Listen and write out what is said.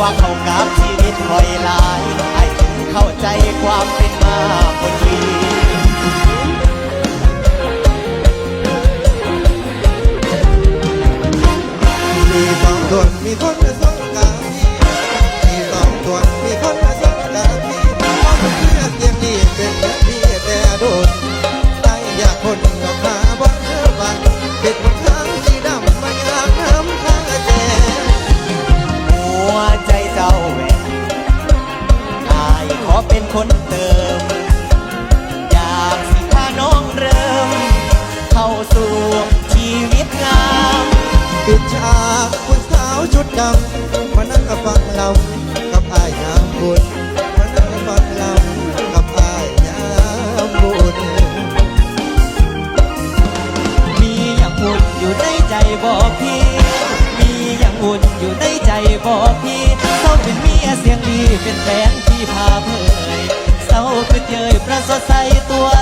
ว่าเข้ากับชีวิตคอยลายไอ้เข้าใจความเป็นมาคนดีมีบางคนมีคน เป็นคนเติม อยากสิพาน้องเริ่ม เข้าสู่ชีวิตงามปิดฉากผู้สาวชุดดำมานั่งกับฟังลำกับอายงามบุญมานั่งกับฟังลำกับอายงามบุญมีอย่างอุ่นอยู่ในใจบอกพี่ มีอย่างอุ่นอยู่ในใจบอกพี่เขาเป็นเมียเสียงดีเป็นแฟนที่พาเพยเศร้าคือ เจยประสดใสตัวเอ